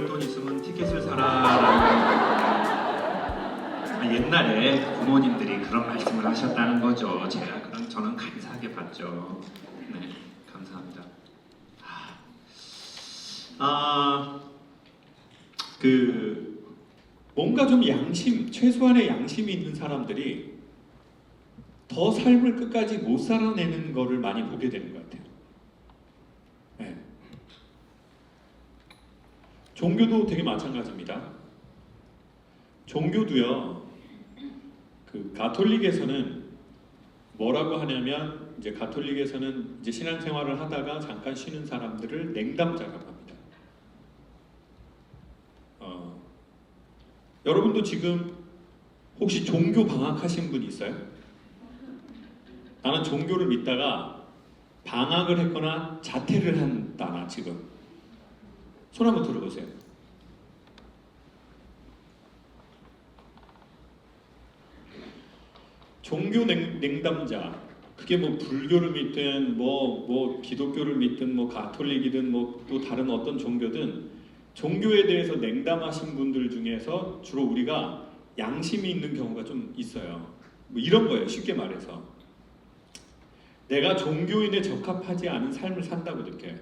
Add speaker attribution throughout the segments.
Speaker 1: 오늘 돈 있으면 티켓을 사라. 옛날에 부모님들이 그런 말씀을 하셨다는 거죠. 제가 그럼 저는 감사하게 봤죠. 네, 감사합니다. 아, 그 뭔가 좀 양심, 최소한의 양심이 있는 사람들이 더 삶을 끝까지 못 살아내는 거를 많이 보게 되는 것 같아요. 네. 종교도 되게 마찬가지입니다. 종교도요. 그 가톨릭에서는 뭐라고 하냐면 이제 가톨릭에서는 이제 신앙생활을 하다가 잠깐 쉬는 사람들을 냉담자라고 합니다. 어, 여러분도 지금 혹시 종교 방학하신 분 있어요? 나는 종교를 믿다가 방학을 했거나 자퇴를 한다 나 지금 손 한번 들어보세요. 종교 냉, 냉담자 그게 뭐 불교를 믿든 뭐뭐 기독교를 믿든 뭐 가톨릭이든 뭐 또 다른 어떤 종교든 종교에 대해서 냉담하신 분들 중에서 주로 우리가 양심이 있는 경우가 좀 있어요. 뭐 이런 거예요. 쉽게 말해서 내가 종교인에 적합하지 않은 삶을 산다고 느껴요.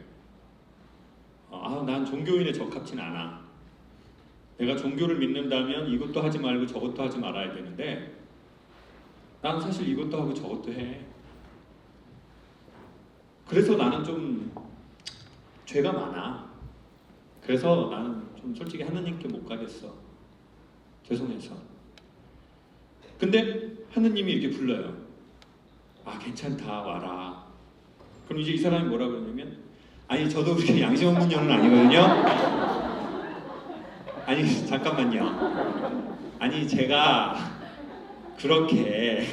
Speaker 1: 아, 난 종교인에 적합진 않아. 내가 종교를 믿는다면 이것도 하지 말고 저것도 하지 말아야 되는데 난 사실 이것도 하고 저것도 해. 그래서 나는 좀 죄가 많아. 그래서 나는 좀 솔직히 하느님께 못 가겠어. 죄송해서. 근데 하느님이 이렇게 불러요. 아 괜찮다 와라. 그럼 이제 이 사람이 뭐라 그러냐면 아니 저도 그렇게 양심 없는 년은 아니거든요. 아니 잠깐만요. 아니 제가 그렇게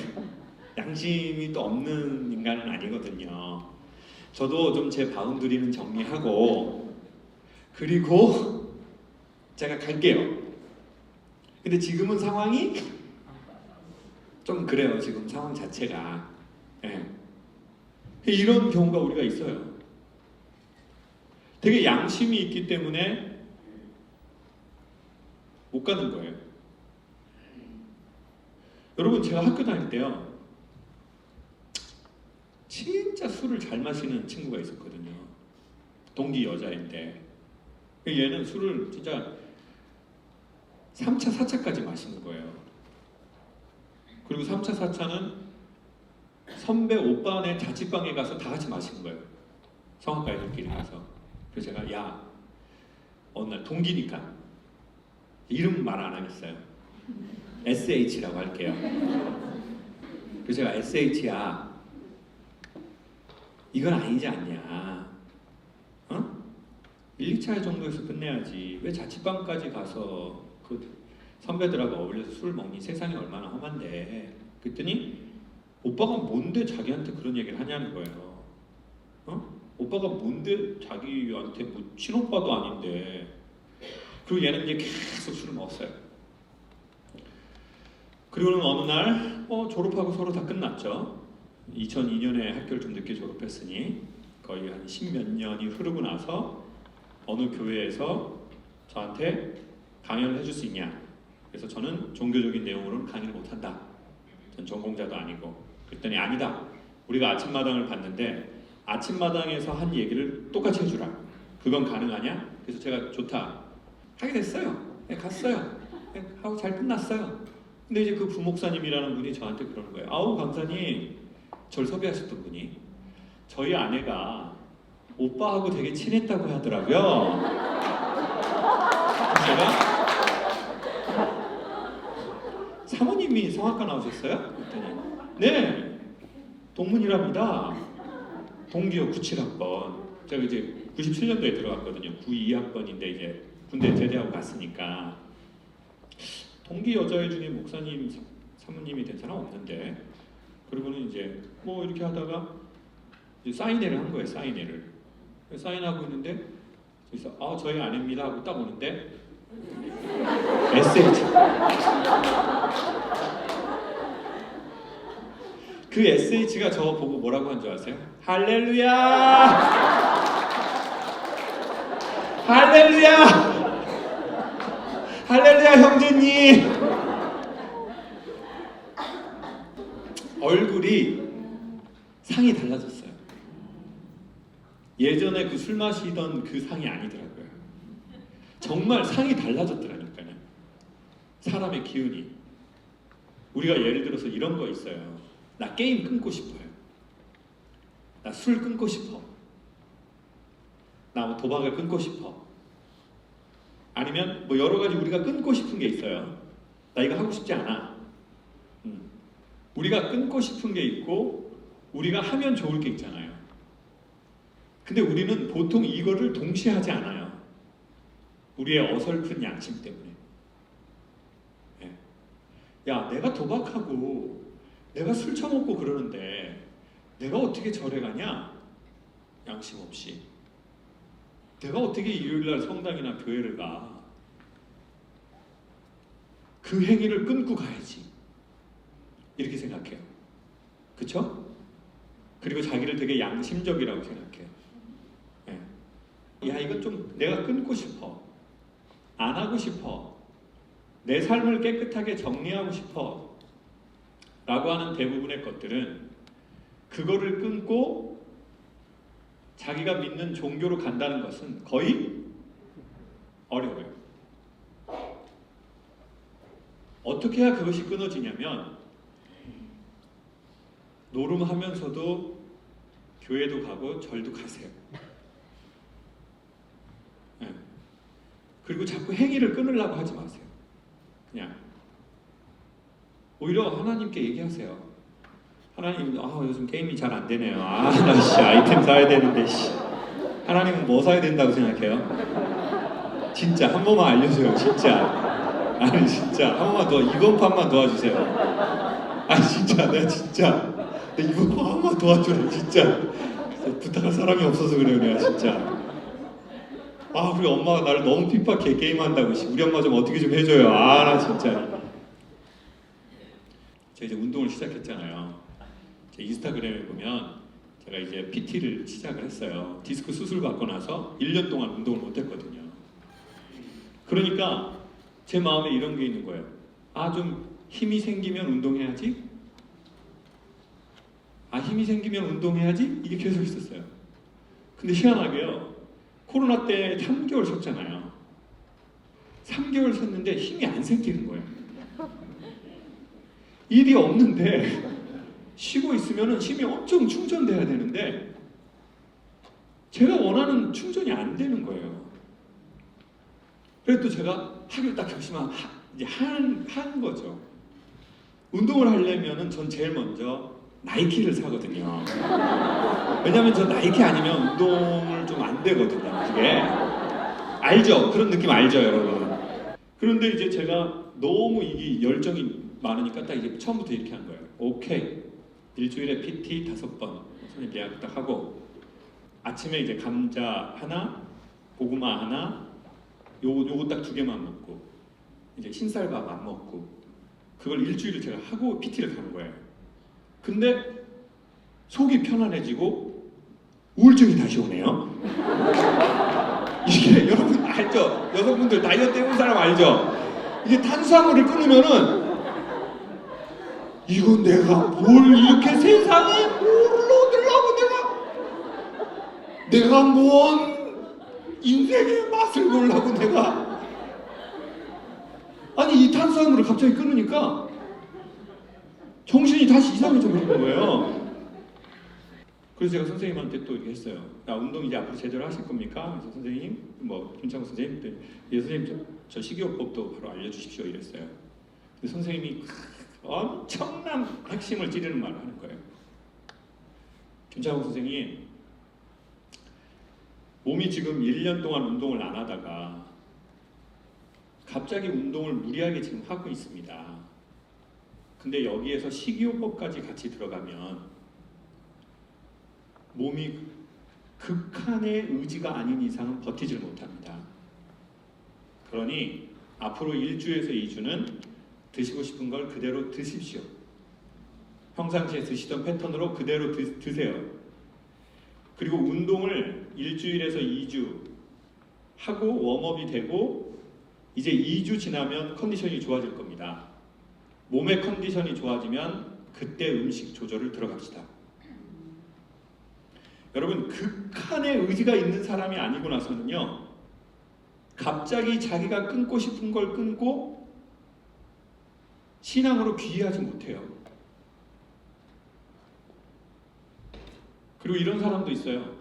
Speaker 1: 양심이 또 없는 인간은 아니거든요. 저도 좀 제 바운드리는 정리하고 그리고 제가 갈게요. 근데 지금은 상황이 좀 그래요. 지금 상황 자체가 예. 이런 경우가 우리가 있어요. 되게 양심이 있기 때문에 못 가는 거예요. 여러분 제가 학교 다닐 때요. 진짜 술을 잘 마시는 친구가 있었거든요. 동기 여자인데 얘는 술을 진짜 3차, 4차까지 마시는 거예요. 그리고 3차, 4차는 선배 오빠네 자취방에 가서 다 같이 마시는 거예요. 성악가 애들끼리 가서. 그래서 제가 야 어느 날 동기니까 이름 말 안 하겠어요. SH라고 할게요. 그래서 제가 SH야 이건 아니지 않냐. 어? 1, 2차 정도에서 끝내야지. 왜 자취방까지 가서 그 선배들하고 어울려서 술 먹니? 세상이 얼마나 험한데. 그랬더니 오빠가 뭔데 자기한테 그런 얘기를 하냐는 거예요. 어? 오빠가 뭔데 자기한테 뭐 친오빠도 아닌데. 그리고 얘는 이제 계속 술을 먹었어요. 그리고는 어느 날 어, 졸업하고 서로 다 끝났죠. 2002년에 학교를 좀 늦게 졸업했으니 거의 한 십 몇 년이 흐르고 나서 어느 교회에서 저한테 강연을 해줄 수 있냐. 그래서 저는 종교적인 내용으로는 강의를 못한다. 전 전공자도 아니고. 그랬더니 아니다. 우리가 아침마당을 봤는데 아침마당에서 한 얘기를 똑같이 해주라. 그건 가능하냐? 그래서 제가 좋다. 하게 됐어요. 네, 갔어요. 네, 하고 잘 끝났어요. 근데 이제 그 부목사님이라는 분이 저한테 그러는 거예요. 아우 강사님, 절 섭외하셨던 분이 저희 아내가 오빠하고 되게 친했다고 하더라고요. 제가 사모님이 성악가 나오셨어요? 그랬더니 네 동문이랍니다. 동기요 97학번. 제가 이제 97년도에 들어갔거든요. 92학번인데 이제 군대 제대하고 갔으니까. 동기 여자애 중에 목사님 사- 사모님이 된 사람 없는데. 그리고는 이제 뭐 이렇게 하다가 이제 사인회를 한 거예요 사인회를. 사인하고 있는데 그래서 아 저희 아내입니다 하고 딱 오는데. SH 그 SH가 저 보고 뭐라고 한 줄 아세요? 할렐루야 할렐루야 할렐루야 형제님. 얼굴이 상이 달라졌어요. 예전에 그 술 마시던 그 상이 아니더라고요. 정말 상이 달라졌더라니까요. 사람의 기운이. 우리가 예를 들어서 이런 거 있어요. 나 게임 끊고 싶어요. 나 술 끊고 싶어. 나 뭐 도박을 끊고 싶어. 아니면 뭐 여러 가지 우리가 끊고 싶은 게 있어요. 나 이거 하고 싶지 않아. 음. 우리가 끊고 싶은 게 있고 우리가 하면 좋을 게 있잖아요. 근데 우리는 보통 이거를 동시에 하지 않아요. 우리의 어설픈 양심 때문에. 예. 야, 내가 도박하고 내가 술 처먹고 그러는데 내가 어떻게 절에 가냐? 양심 없이. 내가 어떻게 일요일날 성당이나 교회를 가? 그 행위를 끊고 가야지. 이렇게 생각해요. 그쵸? 그리고 자기를 되게 양심적이라고 생각해요. 예. 야, 이건 좀 내가 끊고 싶어. 안 하고 싶어. 내 삶을 깨끗하게 정리하고 싶어. 라고 하는 대부분의 것들은 그거를 끊고 자기가 믿는 종교로 간다는 것은 거의 어려워요. 어떻게 해야 그것이 끊어지냐면 노름하면서도 교회도 가고 절도 가세요. 예. 그리고 자꾸 행위를 끊으려고 하지 마세요. 그냥 오히려 하나님께 얘기하세요. 하나님, 아 요즘 게임이 잘 안 되네요. 아, 나 씨, 아이템 사야 되는데 씨. 하나님은 뭐 사야 된다고 생각해요? 진짜 한 번만 알려줘요, 진짜. 아니 진짜 한 번만 더 이번 판만 도와주세요. 아 진짜 내가 진짜 내 이번 판 한 번만 도와줘라 진짜. 부탁할 사람이 없어서 그래요, 내가 진짜. 아 우리 엄마가 나를 너무 핍박해 게임한다고 씨. 우리 엄마 좀 어떻게 좀 해줘요. 아 나 진짜. 제가 이제 운동을 시작했잖아요. 제 인스타그램에 보면 제가 이제 PT를 시작을 했어요. 디스크 수술 받고 나서 1년 동안 운동을 못 했거든요. 그러니까 제 마음에 이런 게 있는 거예요. 아, 좀 힘이 생기면 운동해야지. 아, 힘이 생기면 운동해야지. 이게 계속 있었어요. 근데 희한하게요. 코로나 때 3개월 쉬었잖아요. 3개월 쉬었는데 힘이 안 생기는 거예요. 일이 없는데 쉬고 있으면 힘이 엄청 충전돼야 되는데 제가 원하는 충전이 안 되는 거예요. 그래서 또 제가 하기로 딱 결심한 하, 이제 한, 한 거죠. 운동을 하려면은 전 제일 먼저 나이키를 사거든요. 왜냐면 저 나이키 아니면 운동을 좀 안 되거든요. 그게 알죠? 그런 느낌 알죠, 여러분? 그런데 이제 제가 너무 이게 열정이 많으니까 딱 이제 처음부터 이렇게 한 거예요. 오케이. 일주일에 PT 다섯 번 선생님 예약 딱 하고 아침에 이제 감자 하나, 고구마 하나, 요 요거 딱 두 개만 먹고 이제 흰쌀밥 안 먹고 그걸 일주일을 제가 하고 PT를 가는 거예요. 근데 속이 편안해지고 우울증이 다시 오네요. 이게 여러분 알죠? 여성분들 다이어트 해본 사람 알죠? 이게 탄수화물을 끊으면은 이거 내가 뭘 이렇게 세상에 뭘 얻으려고 내가 내가 뭔 인생의 맛을 보려고 내가 아니 이 탄수화물을 갑자기 끊으니까 정신이 다시 이상해져 버린 거예요. 그래서 제가 선생님한테 또 이렇게 했어요. 야 운동 이제 앞으로 제대로 하실 겁니까? 그래서 선생님 뭐 김창호 선생님 때 예, 선생님 저, 저 식이요법도 바로 알려주십시오 이랬어요. 선생님이 엄청난 핵심을 찌르는 말을 하는 거예요. 김창호 선생님 몸이 지금 1년 동안 운동을 안 하다가 갑자기 운동을 무리하게 지금 하고 있습니다. 근데 여기에서 식이요법까지 같이 들어가면 몸이 극한의 의지가 아닌 이상은 버티질 못합니다. 그러니 앞으로 1주에서 2주는 드시고 싶은 걸 그대로 드십시오. 평상시에 드시던 패턴으로 그대로 드, 드세요. 그리고 운동을 일주일에서 2주 하고 웜업이 되고 이제 2주 지나면 컨디션이 좋아질 겁니다. 몸의 컨디션이 좋아지면 그때 음식 조절을 들어갑시다. 여러분 극한의 의지가 있는 사람이 아니고 나서는요. 갑자기 자기가 끊고 싶은 걸 끊고 신앙으로 귀의하지 못해요. 그리고 이런 사람도 있어요.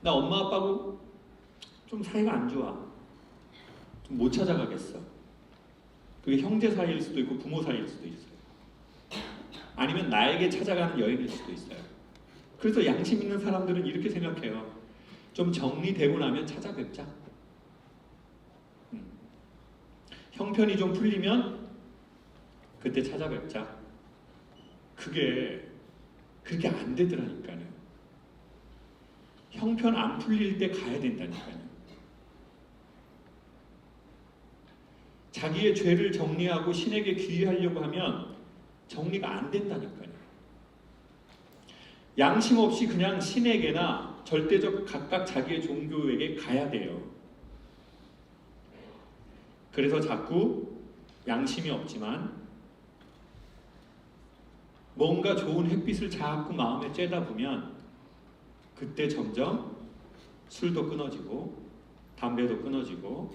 Speaker 1: 나 엄마 아빠하고 좀 사이가 안 좋아. 좀 못 찾아가겠어. 그게 형제 사이일 수도 있고 부모 사이일 수도 있어요. 아니면 나에게 찾아가는 여행일 수도 있어요. 그래서 양심 있는 사람들은 이렇게 생각해요. 좀 정리되고 나면 찾아뵙자. 음. 형편이 좀 풀리면 그때 찾아뵙자. 그게 그렇게 안 되더라니까요. 형편 안 풀릴 때 가야 된다니까요. 자기의 죄를 정리하고 신에게 귀의하려고 하면 정리가 안 된다니까요. 양심 없이 그냥 신에게나 절대적 각각 자기의 종교에게 가야 돼요. 그래서 자꾸 양심이 없지만 뭔가 좋은 햇빛을 자꾸 마음에 쬐다 보면 그때 점점 술도 끊어지고 담배도 끊어지고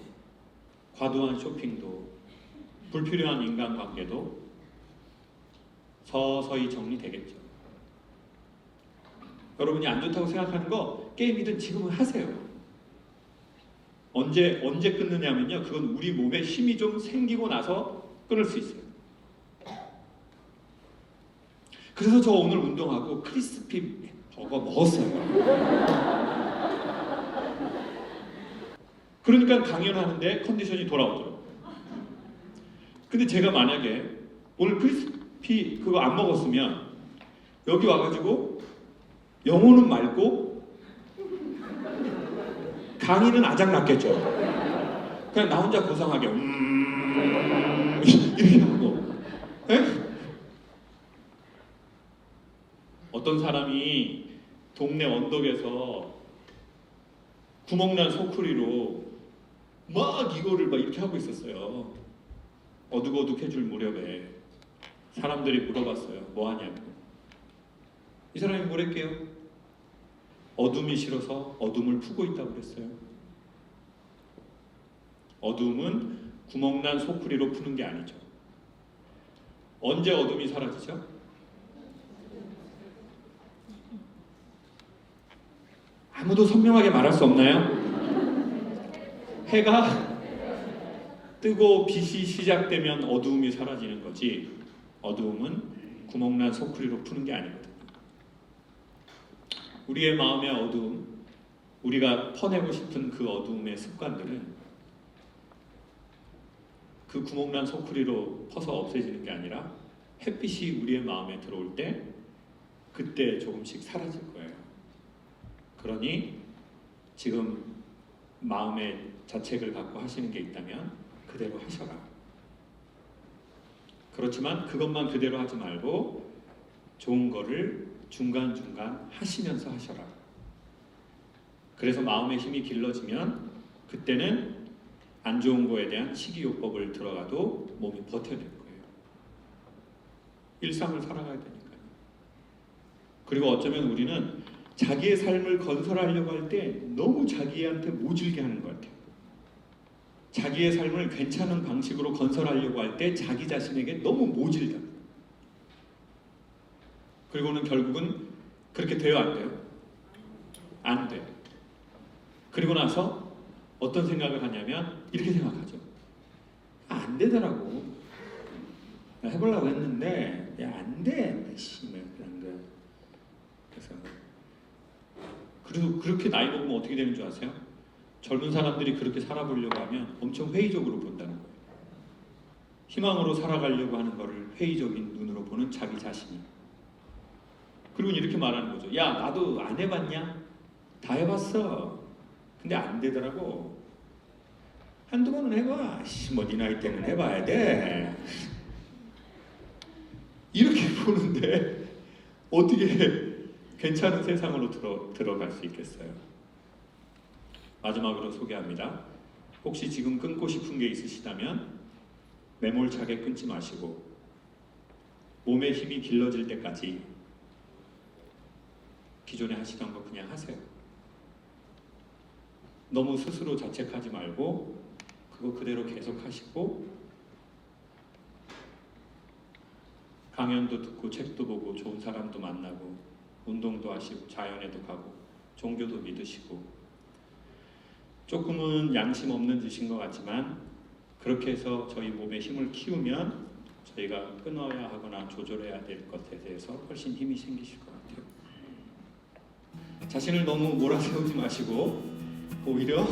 Speaker 1: 과도한 쇼핑도 불필요한 인간관계도 서서히 정리되겠죠. 여러분이 안 좋다고 생각하는 거 게임이든 지금은 하세요. 언제 언제 끊느냐면요. 그건 우리 몸에 힘이 좀 생기고 나서 끊을 수 있어요. 그래서 저 오늘 운동하고 크리스피 버거 먹었어요. 그러니까 강연하는데 컨디션이 돌아오더라고요. 근데 제가 만약에 오늘 크리스피 그거 안 먹었으면 여기 와가지고 영혼은 맑고 강의는 아작 났겠죠. 그냥 나 혼자 고상하게 음 이렇게 하고 에? 어떤 사람이 동네 언덕에서 구멍난 소쿠리로 막 이거를 막 이렇게 하고 있었어요. 어둑어둑해줄 무렵에 사람들이 물어봤어요. 뭐 하냐고. 이 사람이 뭐랬게요? 어둠이 싫어서 어둠을 푸고 있다고 그랬어요. 어둠은 구멍난 소쿠리로 푸는 게 아니죠. 언제 어둠이 사라지죠? 아무도 선명하게 말할 수 없나요? 해가 뜨고 빛이 시작되면 어두움이 사라지는 거지 어두움은 구멍난 소쿠리로 푸는 게 아니거든요. 우리의 마음의 어두움, 우리가 퍼내고 싶은 그 어두움의 습관들은 그 구멍난 소쿠리로 퍼서 없애지는 게 아니라 햇빛이 우리의 마음에 들어올 때 그때 조금씩 사라질 거예요. 그러니 지금 마음의 자책을 갖고 하시는 게 있다면 그대로 하셔라. 그렇지만 그것만 그대로 하지 말고 좋은 거를 중간중간 하시면서 하셔라. 그래서 마음의 힘이 길러지면 그때는 안 좋은 거에 대한 식이요법을 들어가도 몸이 버텨낼 거예요. 일상을 살아가야 되니까요. 그리고 어쩌면 우리는 자기의 삶을 건설하려고 할 때 너무 자기한테 모질게 하는 것 같아요. 자기의 삶을 괜찮은 방식으로 건설하려고 할 때 자기 자신에게 너무 모질다. 그리고는 결국은 그렇게 돼요, 안 돼요? 안 돼. 그리고 나서 어떤 생각을 하냐면 이렇게 생각하죠. 아, 안 되더라고. 나 해보려고 했는데 야, 안 돼. 씨, 뭐 그런 거. 그래서 그래도 그렇게 나이 먹으면 어떻게 되는 줄 아세요? 젊은 사람들이 그렇게 살아보려고 하면 엄청 회의적으로 본다는 거예요. 희망으로 살아가려고 하는 것을 회의적인 눈으로 보는 자기 자신이. 그리고 이렇게 말하는 거죠. 야, 나도 안 해봤냐? 다 해봤어. 근데 안 되더라고. 한두 번은 해봐. 씨, 뭐네 나이 때는 해봐야 돼. 이렇게 보는데 어떻게 괜찮은 세상으로 들어, 들어갈 수 있겠어요? 마지막으로 소개합니다. 혹시 지금 끊고 싶은 게 있으시다면 매몰차게 끊지 마시고 몸의 힘이 길러질 때까지 기존에 하시던 거 그냥 하세요. 너무 스스로 자책하지 말고 그거 그대로 계속 하시고 강연도 듣고 책도 보고 좋은 사람도 만나고 운동도 하시고 자연에도 가고 종교도 믿으시고 조금은 양심 없는 짓인 것 같지만 그렇게 해서 저희 몸의 힘을 키우면 저희가 끊어야 하거나 조절해야 될 것에 대해서 훨씬 힘이 생기실 것 같아요. 자신을 너무 몰아세우지 마시고 오히려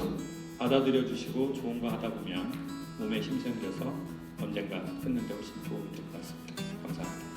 Speaker 1: 받아들여 주시고 좋은 거 하다 보면 몸에 힘 생겨서 언젠가 끊는 데 훨씬 도움이 될 것 같습니다.